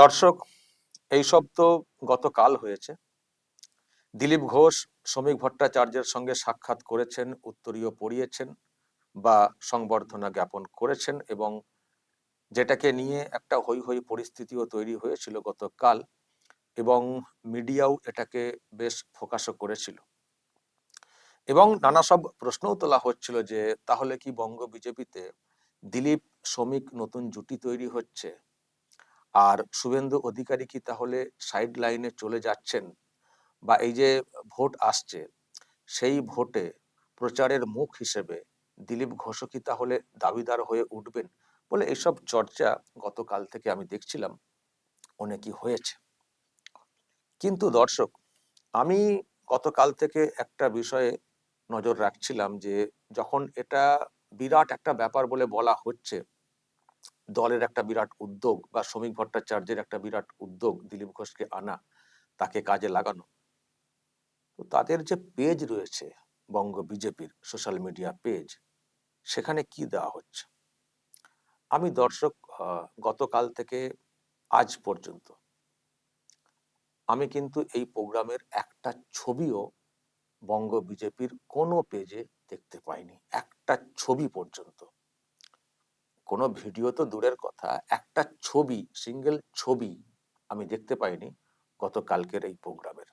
দর্শক, এইসব তো গতকাল হয়েছে। দিলীপ ঘোষ, শ্রমিক ভট্টাচার্যের সঙ্গে সাক্ষাৎ করেছেন, উত্তরীয় পড়িয়েছেন বা সংবর্ধনা জ্ঞাপন করেছেন এবং যেটাকে নিয়ে একটা হই হই পরিস্থিতিও তৈরি হয়েছিল গতকাল এবং মিডিয়াও এটাকে বেশ ফোকাসও করেছিল। এবং নানা সব প্রশ্নও তোলা হচ্ছিল যে, তাহলে কি বঙ্গ বিজেপিতে দিলীপ, শ্রমিক নতুন জুটি তৈরি হচ্ছে? আর শুভেন্দু অধিকারী কি তাহলে সাইড লাইনে চলে যাচ্ছেন? বা এই যে ভোট আসছে, সেই ভোটে প্রচারের মুখ হিসেবে দিলীপ ঘোষ কি তাহলে দাবিদার হয়ে উঠবেন বলে এইসব চর্চা গতকাল থেকে আমি দেখছিলাম। অনেকই হয়েছে। কিন্তু দর্শক, আমি গতকাল থেকে একটা বিষয়ে নজর রাখছিলাম যে যখন এটা বিরাট একটা ব্যাপার বলে বলা হচ্ছে দলের একটা বিরাট উদ্যোগ বা শ্রমিক ভট্টাচার্যের একটা বিরাট উদ্যোগ দিলীপ ঘোষকে আনা, তাকে কাজে লাগানো। তো তাদের যে পেজ রয়েছে, বঙ্গ বিজেপির সোশ্যাল মিডিয়া পেজ, সেখানে কি দেওয়া হচ্ছে? আমি দর্শক গতকাল থেকে আজ পর্যন্ত আমি কিন্তু এই প্রোগ্রামের একটা ছবিও বঙ্গ বিজেপির কোনো পেজে দেখতে পাইনি। একটা ছবি পর্যন্ত। কোনো ভিডিও তো দূরের কথা, একটা ছবি, সিঙ্গেল ছবি আমি দেখতে পাইনি গতকালকের এই প্রোগ্রামের।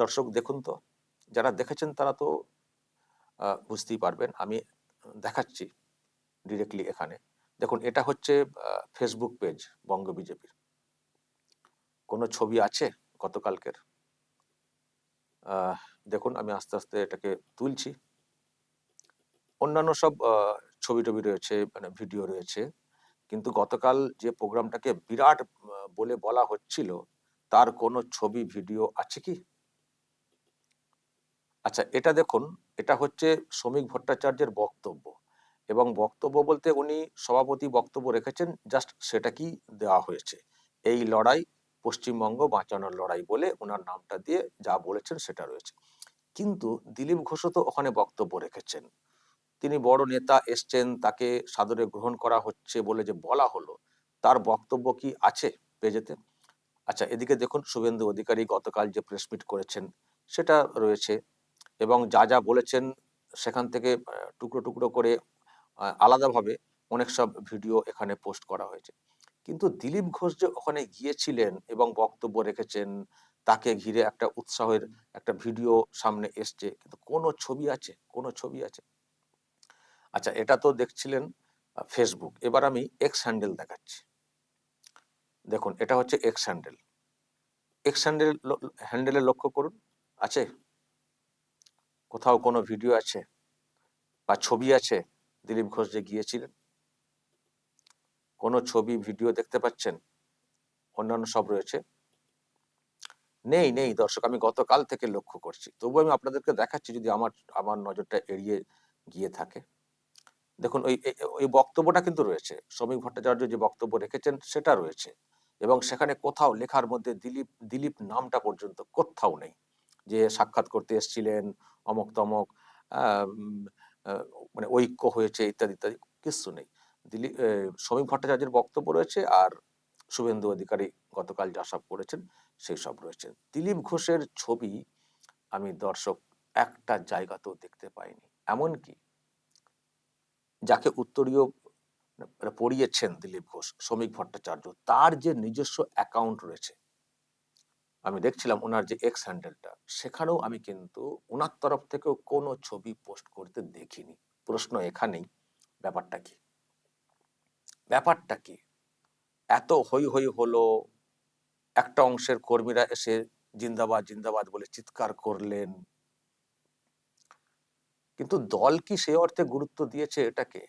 দর্শক দেখুন তো, যারা দেখেছেন তারা তো বুঝতেই পারবেন, আমি দেখাচ্ছি ডিরেক্টলি এখানে। দেখুন, এটা হচ্ছে ফেসবুক পেজ বঙ্গ বিজেপির। কোনো ছবি আছে গতকালকের? দেখুন, আমি আস্তে আস্তে এটাকে তুলছি। অন্যান্য সব ছবি টবি রয়েছে মানে ভিডিও রয়েছে। কিন্তু গতকাল যে প্রোগ্রামটাকে বিরাট বলে বলা হচ্ছিল, তার কোনো ছবি, ভিডিও আছে কি? আচ্ছা এটা দেখুন, এটা হচ্ছে শ্রমিক ভট্টাচার্যের বক্তব্য। এবং বক্তব্য বলতে উনি সভাপতি বক্তব্য রেখেছেন, জাস্ট সেটা কি দেওয়া হয়েছে। এই লড়াই, পশ্চিমবঙ্গ বাঁচানোর লড়াই বলে ওনার নামটা দিয়ে যা বলেছেন সেটা রয়েছে। কিন্তু দিলীপ ঘোষও তো ওখানে বক্তব্য রেখেছেন। তিনি বড় নেতা এসছেন, তাকে সাদরে গ্রহণ করা হচ্ছে বলে যে বলা হলো, তার বক্তব্য কি আছে পেজেতে? আচ্ছা এদিকে দেখুন শুভেন্দু অধিকারী গতকাল যে প্রেস মিট করেছেন সেটা রয়েছে এবং যা যা বলেছেন সেখান থেকে টুকরো টুকরো করে আলাদাভাবে অনেক সব ভিডিও এখানে পোস্ট করা হয়েছে। কিন্তু দিলীপ ঘোষ যে ওখানে গিয়েছিলেন এবং বক্তব্য রেখেছেন, তাকে ঘিরে একটা উৎসাহের একটা ভিডিও সামনে এসছে। কিন্তু কোনো ছবি আছে? কোনো ছবি আছে? আচ্ছা এটা তো দেখছিলেন ফেসবুক এবার আমি এক্স হ্যান্ডেল দেখাচ্ছি। দেখুন, এটা হচ্ছে এক্স হ্যান্ডেল এক্স হ্যান্ডেল হ্যান্ডেলে লক্ষ্য করুন, আছে? কোথাও কোনো ভিডিও আছে? বা ছবি আছে? দিলীপ ঘোষ যে গিয়েছিলেন। কোনো ছবি ভিডিও দেখতে পাচ্ছেন? অন্যান্য সব রয়েছে। নেই নেই, দর্শক, আমি গতকাল থেকে লক্ষ্য করছি। তবু আমি আপনাদেরকে দেখাচ্ছি, যদি আমার আমার নজরটা এড়িয়ে গিয়ে থাকে। দেখুন, ওই ওই বক্তব্যটা কিন্তু রয়েছে। শ্রমিক ভট্টাচার্য যে বক্তব্য রেখেছেন, সেটা রয়েছে। এবং সেখানে কোথাও লেখার মধ্যে দিলীপ দিলীপ নামটা পর্যন্ত কোথাও নেই। যে সাক্ষাৎ করতে এসেছিলেন, অমক তমক মানে ঐক্য হয়েছে, ইত্যাদি ইত্যাদি, কিছু নেই। দিলীপ শ্রমিক ভট্টাচার্যের বক্তব্য রয়েছে, আর শুভেন্দু অধিকারী গতকাল যা সব করেছেন, সেই সব রয়েছে। দিলীপ ঘোষের ছবি আমি দর্শক একটা জায়গাতেও দেখতে পাইনি। এমনকি যাকে উত্তরীয় মানে পড়িয়েছেন দিলীপ ঘোষ, শ্রমিক ভট্টাচার্য, তার যে নিজস্ব অ্যাকাউন্ট রয়েছে, আমি দেখছিলাম ওনার যে এক্স হ্যান্ডেলটা সেখানেও আমি কিন্তু ওনার তরফ থেকেও কোনো ছবি পোস্ট করতে দেখিনি। প্রশ্ন এখানেই, ব্যাপারটা কি? ব্যাপারটা কি? এত হই হই হলো, একটা অংশের কর্মীরা এসে জিন্দাবাদ জিন্দাবাদ বলে চিৎকার করলেন কিন্তু দল কি সে অর্থে গুরুত্ব দিয়েছে এটাকে?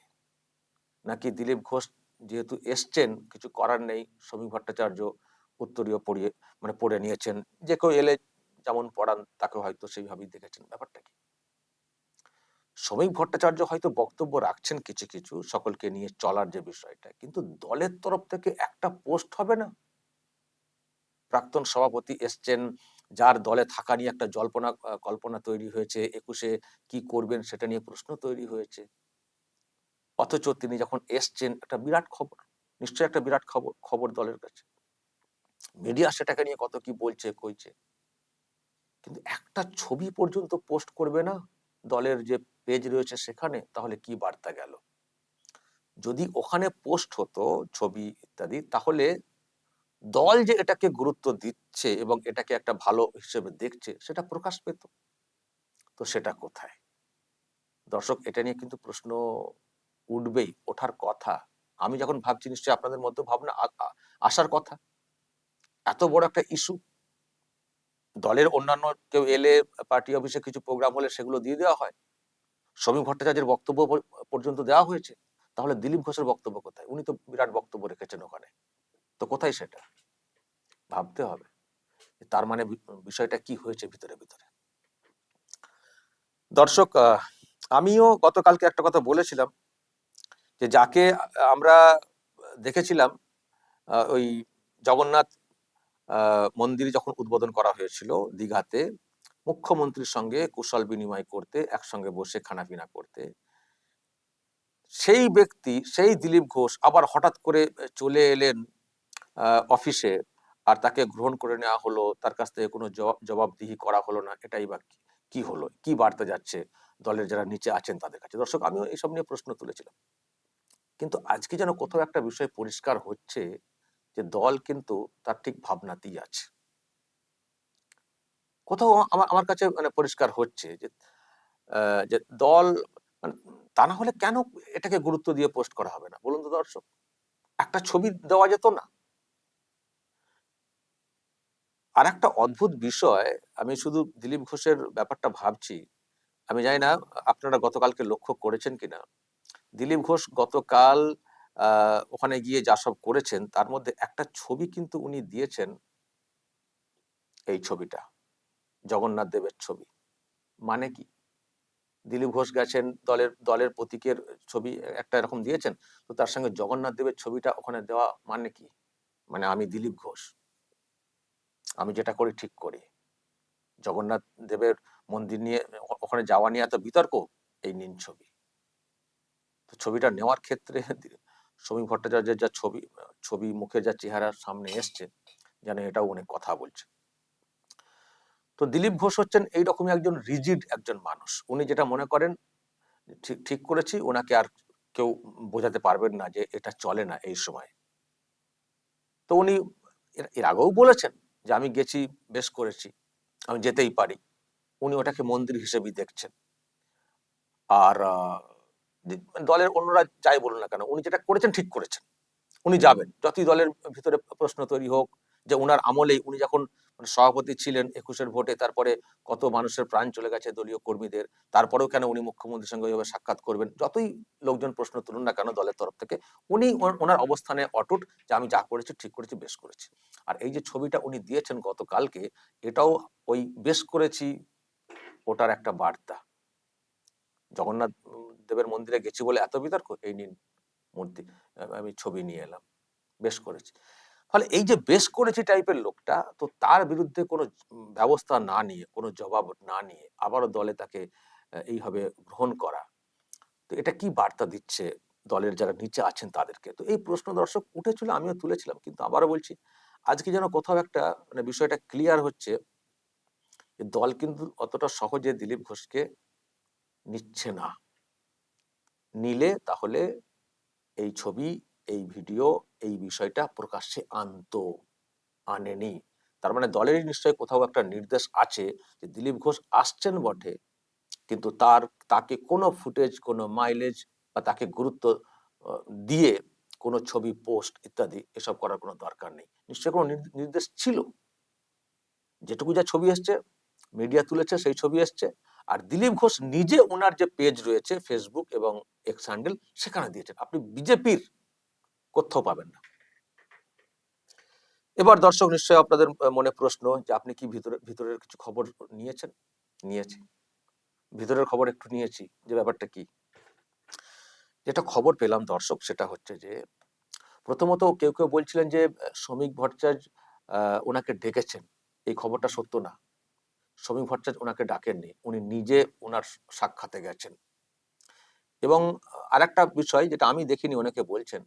নাকি দিলীপ ঘোষ যেহেতু এসছেন, কিছু করার নেই শ্রমিক ভট্টাচার্য উত্তরীয় পড়িয়ে মানে পড়ে নিয়েছেন, যে কেউ এলে যেমন পড়ান তাকে হয়তো সেইভাবেই দেখেছেন। ব্যাপারটা কি? শ্রমিক ভট্টাচার্য হয়তো বক্তব্য রাখছেন কিছু কিছু, সকলকে নিয়ে চলার যে বিষয়টা, কিন্তু দলের তরফ থেকে একটা পোস্ট হবে না? প্রাক্তন সভাপতি এসছেন যার দলে থাকা নিয়ে একটা জল্পনা কল্পনা তৈরি হয়েছে, একুশে কি করবেন সেটা নিয়ে প্রশ্ন তৈরি হয়েছে। অথচ তিনি যখন এসছেন, একটা বিরাট খবর, নিশ্চয়ই একটা বিরাট খবর খবর দলের কাছে। মিডিয়া সেটাকে নিয়ে কত কি বলছে, কইছে। কিন্তু একটা ছবি পর্যন্ত পোস্ট করবে না দলের যে পেজ রয়েছে সেখানে, তাহলে কি বার্তা গেল? যদি ওখানে পোস্ট হতো ছবি ইত্যাদি, তাহলে দল যে এটাকে গুরুত্ব দিচ্ছে এবং এটাকে একটা ভালো হিসেবে দেখছে, সেটা প্রকাশ পেত। তো সেটা কোথায়? দর্শক, এটা নিয়ে কিন্তু প্রশ্ন উঠবেই, ওঠার কথা। আমি যখন ভাবছি, নিশ্চয়ই আপনাদের মধ্যে ভাবনা আসার কথা। এত বড় একটা ইস্যু দলের অন্যান্য কেউ এলে পার্টি অফিসে কিছু প্রোগ্রাম হলে সেগুলো দিয়ে দেওয়া হয়। সমীপ ভট্টাচার্যের বক্তব্য পর্যন্ত দেওয়া হয়েছে। তাহলে দিলীপ ঘোষের বক্তব্য কোথায়? উনি তো বিরাট বক্তব্য রেখেছেন ওখানে। তো কোথায় সেটা? ভাবতে হবে তার মানে বিষয়টা কি হয়েছে ভিতরে ভিতরে। দর্শক আমিও গতকালকে একটা কথা বলেছিলাম যে যাকে আমরা দেখেছিলাম ওই জগন্নাথ মন্দির যখন উদ্বোধন করা হয়েছিল দীঘাতে, মুখ্যমন্ত্রীর সঙ্গে কুশল বিনিময় করতে, একসঙ্গে বসে খানাপিনা করতে, সেই ব্যক্তি, সেই দিলীপ ঘোষ আবার হঠাৎ করে চলে এলেন অফিসে আর তাকে গ্রহণ করে নেওয়া হলো, তার কাছ থেকে কোনো জবাব জবাবদিহি করা হলো না, এটাই বা কি- কি হলো, কি বার্তা যাচ্ছে দলের যারা নিচে আছেন তাদের কাছে? দর্শক, আমিও এইসব নিয়ে প্রশ্ন তুলেছিলাম। কিন্তু আজকে যেন কোথাও একটা বিষয় পরিষ্কার হচ্ছে যে দল কিন্তু তার ঠিক ভাবনাতেই আছে। কোথাও আমার আমার কাছে মানে পরিষ্কার হচ্ছে যে যে দল মানে তা না হলে কেন এটাকে গুরুত্ব দিয়ে পোস্ট করা হবে না? বলুন তো দর্শক। একটা ছবি দেওয়া যেত না। আর একটা অদ্ভুত বিষয়, আমি শুধু দিলীপ ঘোষের ব্যাপারটা ভাবছি। আমি জানি না আপনারা গতকালকে লক্ষ্য করেছেন কিনা। দিলীপ ঘোষ গতকাল ওখানে গিয়ে যা সব করেছেন, তার মধ্যে একটা ছবি কিন্তু উনি দিয়েছেন। এই ছবিটা, জগন্নাথ দেবের ছবি। মানে কি? দিলীপ ঘোষ গেছেন, দলের দলের প্রতীকের ছবি একটা এরকম দিয়েছেন, তো তার সঙ্গে জগন্নাথ দেবের ছবিটা ওখানে দেওয়া মানে কি? মানে আমি দিলীপ ঘোষ। আমি যেটা করি ঠিক করি। জগন্নাথ দেবের মন্দির নিয়ে ওখানে যাওয়া নিয়ে এত বিতর্ক, এই নিন ছবি। তো ছবিটা নেওয়ার ক্ষেত্রে সমীপ ভট্টাচার্যের যা ছবি ছবি মুখে যা চেহারা সামনে এসছে, যেন এটাও অনেক কথা বলছে তো দিলীপ ঘোষ হচ্ছেন এইরকমই একজন রিজিড একজন মানুষ। উনি যেটা মনে করেন, ঠিক ঠিক করেছি ওনাকে আর কেউ বোঝাতে পারবেন না যে এটা চলে না এই সময়। তো উনি এর আগেও বলেছেন যে আমি গেছি বেশ করেছি আমি যেতেই পারি। উনি ওটাকে মন্দির হিসেবেই দেখছেন। আর দলের অন্যরা যাই বলুন না কেন উনি যেটা করেছেন ঠিক করেছেন। উনি যাবেন। যতই দলের ভিতরে প্রশ্ন তৈরি হোক যে উনার আমলেই উনি যখন মানে সভাপতি ছিলেন একুশের ভোটে, তারপরে কত মানুষের প্রাণ চলে গেছে দলীয় কর্মীদের, তারপরেও কেন উনি মুখ্যমন্ত্রীর সঙ্গে ওইভাবে সাক্ষাৎ করবেন? যতই লোকজন প্রশ্ন তুলুন না কেন দলের তরফ থেকে, উনি ওনার অবস্থানে অটুট যে আমি যা করেছি, ঠিক করেছি, বেশ করেছি। আর এই যে ছবিটা উনি দিয়েছেন গতকালকে, এটাও ওই বেশ করেছি ওটার একটা বার্তা। জগন্নাথ দেবের মন্দিরে গেছি বলে এত বিতর্ক? এই নিন মূর্তি, আমি ছবি নিয়ে এলাম। বেশ করেছি। ফলে এই যে বেশ করেছি টাইপের লোকটা, তো তার বিরুদ্ধে কোনো ব্যবস্থা না নিয়ে, কোনো জবাব না নিয়ে আবারও দলে তাকে এইভাবে গ্রহণ করা। তো এটা কি বার্তা দিচ্ছে দলের যারা নিচে আছেন তাদেরকে? তো এই প্রশ্ন দর্শক উঠেছিল, আমিও তুলেছিলাম, কিন্তু আবারও বলছি, আজকে যেন কোথাও একটা মানে বিষয়টা ক্লিয়ার হচ্ছে দল কিন্তু অতটা সহজে দিলীপ ঘোষকে নিচ্ছে না। নিলে তাহলে এই ছবি এই ভিডিও, এই বিষয়টা প্রকাশ্যে আনতো, আনেনি। তার মানে দলেরই নিশ্চয়ই কোথাও একটা নির্দেশ আছে যে দিলীপ ঘোষ আসছেন বটে, কিন্তু তার, তাকে কোনো ফুটেজ, কোনো মাইলেজ বা তাকে গুরুত্ব দিয়ে কোনো ছবি, পোস্ট ইত্যাদি এসব করার কোনো দরকার নেই। নিশ্চয়ই কোনো নির্দেশ ছিল। যেটুকু যা ছবি এসছে, মিডিয়া তুলেছে, সেই ছবি এসছে। আর দিলীপ ঘোষ নিজে ওনার যে পেজ রয়েছে ফেসবুক এবং এক্স হ্যান্ডেল সেখানে দিয়েছেন। আপনি বিজেপির কোথাও পাবেন না। এবার দর্শক নিশ্চয়ই আপনাদের মনে প্রশ্ন যে আপনি কি ভিতরে, ভিতরের কিছু খবর নিয়েছেন? নিয়েছি। ভিতরের খবর একটু নিয়েছি যে ব্যাপারটা কি? যেটা খবর পেলাম দর্শক সেটা হচ্ছে যে, প্রথমত কেউ কেউ বলছিলেন যে, শ্রমিক ভট্টাচার্য ওনাকে ডেকেছেন। এই খবরটা সত্য না। শ্রমিক ভট্টাচার্য ওনাকে ডাকেননি। উনি নিজে ওনার সাক্ষাতে গেছেন। এবং আরেকটা বিষয় যেটা আমি দেখিনি, অনেকে বলছেন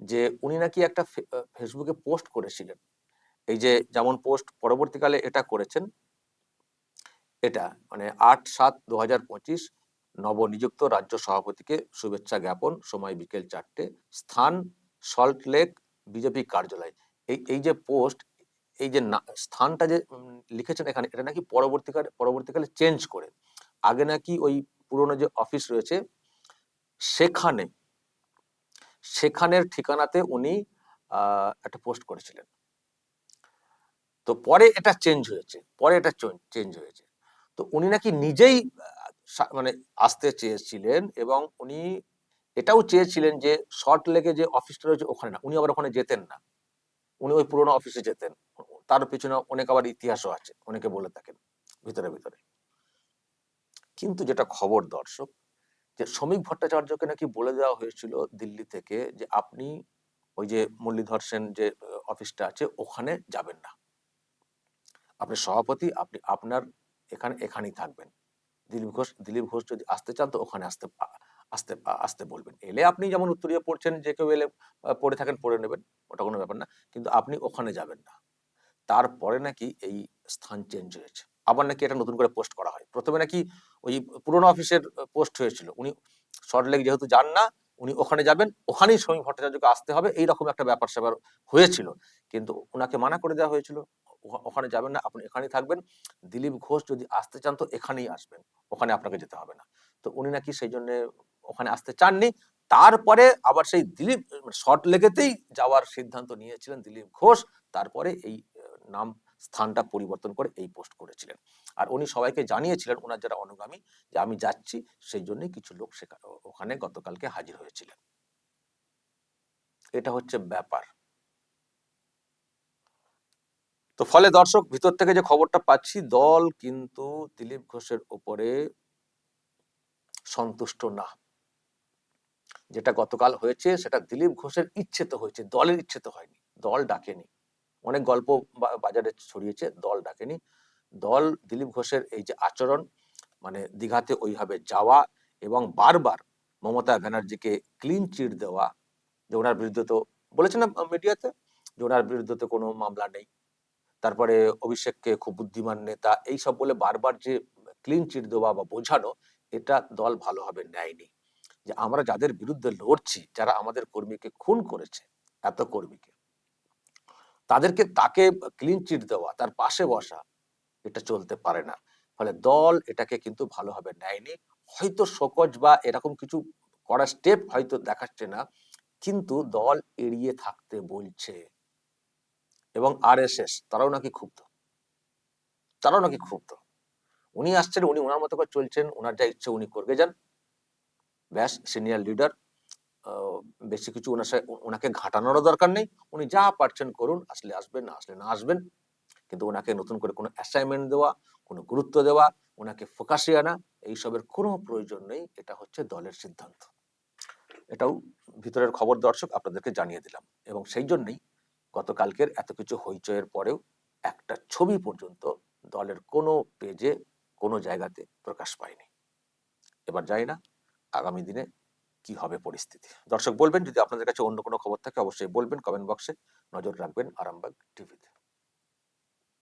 যে উনি নাকি একটা ফেসবুকে পোস্ট করেছিলেন। এই যে যেমন পোস্ট পরবর্তীকালে এটা করেছেন, এটা মানে আট সাত দু হাজার পঁচিশ নবনিযুক্ত রাজ্য সভাপতিকে শুভেচ্ছা জ্ঞাপন সময় বিকেল চারটে, স্থান সল্ট লেক, বিজেপি কার্যালয়। এই এই যে পোস্ট এই যে স্থানটা যে লিখেছেন এখানে, এটা নাকি পরবর্তীকালে পরবর্তীকালে চেঞ্জ করে। আগে নাকি ওই পুরনো যে অফিস রয়েছে, সেখানে সেখানের ঠিকানাতে উনি একটা পোস্ট করেছিলেন। তো পরে এটা চেঞ্জ হয়েছে, পরে এটা চেঞ্জ হয়েছে। তো উনি নাকি নিজেই মানে আসতে চেয়েছিলেন এবং উনি এটাও চেয়েছিলেন যে শর্ট লেগে যে অফিসটা রয়েছে ওখানে না, উনি আবার ওখানে যেতেন না। উনি ওই পুরোনো অফিসে যেতেন। তার পিছনে অনেক আবার ইতিহাসও আছে, অনেকে বলে থাকেন, ভিতরে ভিতরে। কিন্তু যেটা খবর দর্শক যে শ্রমিক ভট্টাচার্যকে নাকি বলে দেওয়া হয়েছিল দিল্লি থেকে যে আপনি ওই যে মুরলীধর সেন যে অফিসটা আছে, ওখানে যাবেন না। আপনি সভাপতি, আপনি, আপনার এখানে, এখানেই থাকবেন। দিলীপ ঘোষ দিলীপ ঘোষ যদি আসতে চান তো ওখানে আসতে আসতে আসতে বলবেন। এলে আপনি যেমন উত্তরীয় পড়ছেন যে কেউ এলে পড়ে থাকেন, পড়ে নেবেন, ওটা কোনো ব্যাপার না, কিন্তু আপনি ওখানে যাবেন না। তারপরে নাকি এই স্থান চেঞ্জ হয়েছে। আবার নাকি এটা নতুন করে পোস্ট করা হয়। প্রথমে নাকি ওই পুরোনো অফিসের পোস্ট হয়েছিল। উনি সল্টলেক যেহেতু যান না, উনি ওখানে যাবেন, ওখানেই শ্রমিক ভট্টাচার্যকে আসতে হবে। এইরকম একটা ব্যাপার স্যাপার হয়েছিল। কিন্তু ওনাকে মানা করে দেওয়া হয়েছিল ওখানে যাবেন না, আপনি এখানেই থাকবেন। দিলীপ ঘোষ যদি আসতে চান তো এখানেই আসবেন, ওখানে আপনাকে যেতে হবে না। তো উনি নাকি সেই জন্য ওখানে আসতে চাননি। তারপরে আবার সেই দিলীপ শর্ট লেগেতেই যাওয়ার সিদ্ধান্ত নিয়েছিলেন দিলীপ ঘোষ। তারপরে এই নাম, স্থানটা পরিবর্তন করে এই পোস্ট করেছিলেন। আর উনি সবাইকে জানিয়েছিলেন ওনার যারা অনুগামী, যে আমি যাচ্ছি, সেই জন্যই কিছু লোক সেখানে ওখানে গতকালকে হাজির হয়েছিলেন। এটা হচ্ছে ব্যাপার। তো ফলে দর্শক, ভিতর থেকে যে খবরটা পাচ্ছি, দল কিন্তু দিলীপ ঘোষের উপরে সন্তুষ্ট না। যেটা গতকাল হয়েছে, সেটা দিলীপ ঘোষের ইচ্ছে তো হয়েছে, দলের ইচ্ছে তো হয়নি, দল ডাকেনি। অনেক গল্প বাজারে ছড়িয়েছে, দল ডাকেনি। দল দিলীপ ঘোষের এই যে আচরণ মানে দীঘাতে ওইভাবে যাওয়া এবং বারবার মমতা ব্যানার্জিকে ক্লিন চিট দেওয়া, যে ওনার বিরুদ্ধে তো বলেছেন না মিডিয়াতে, যে ওনার বিরুদ্ধে তো কোনো মামলা নেই। তারপরে অভিষেককে খুব বুদ্ধিমান নেতা, এই সব বলে বারবার যে ক্লিন চিট দেওয়া বা বোঝানো, এটা দল ভালোভাবে নেয়নি। যে আমরা যাদের বিরুদ্ধে লড়ছি, যারা আমাদের কর্মীকে খুন করেছে, এত কর্মীকে, তাদেরকে তাকে ক্লিন চিট দেওয়া, তার পাশে বসা এটা চলতে পারে না। ফলে দল এটাকে কিন্তু ভালোভাবে নেয়নি। হয়তো শোকজ বা এরকম কিছু করার স্টেপ হয়তো দেখাচ্ছে না, কিন্তু দল এড়িয়ে থাকতে বলছে। এবং আরএসএস তারাও নাকি ক্ষুব্ধ। তারাও নাকি ক্ষুব্ধ। উনি আসছেন, উনি ওনার মতো করে চলছেন ওনার যা ইচ্ছে উনি করবে, যান। ব্যাস সিনিয়র লিডার বেশি কিছু ওনার সাথে ওনাকে ঘাটানোরও দরকার নেই। উনি যা পারছেন করুন, আসলে আসবেন, না আসলে না আসবেন। কিন্তু ওনাকে নতুন করে কোনো অ্যাসাইনমেন্ট দেওয়া, কোনো গুরুত্ব দেওয়া, ওনাকে ফোকাসে আনা, এইসবের কোনো প্রয়োজন নেই। এটা হচ্ছে দলের সিদ্ধান্ত। এটাও ভিতরের খবর দর্শক আপনাদেরকে জানিয়ে দিলাম। এবং সেই জন্যই গতকালকের এত কিছু হইচয়ের পরেও একটা ছবি পর্যন্ত দলের কোনো পেজে, কোনো জায়গাতে প্রকাশ পায়নি। এবার যাই না আগামী দিনে কি হবে পরিস্থিতি। দর্শক বলবেন, যদি আপনাদের কাছে অন্য কোনো খবর থাকে অবশ্যই বলবেন কমেন্ট বক্সে নজর রাখবেন আরামবাগ টিভিতে।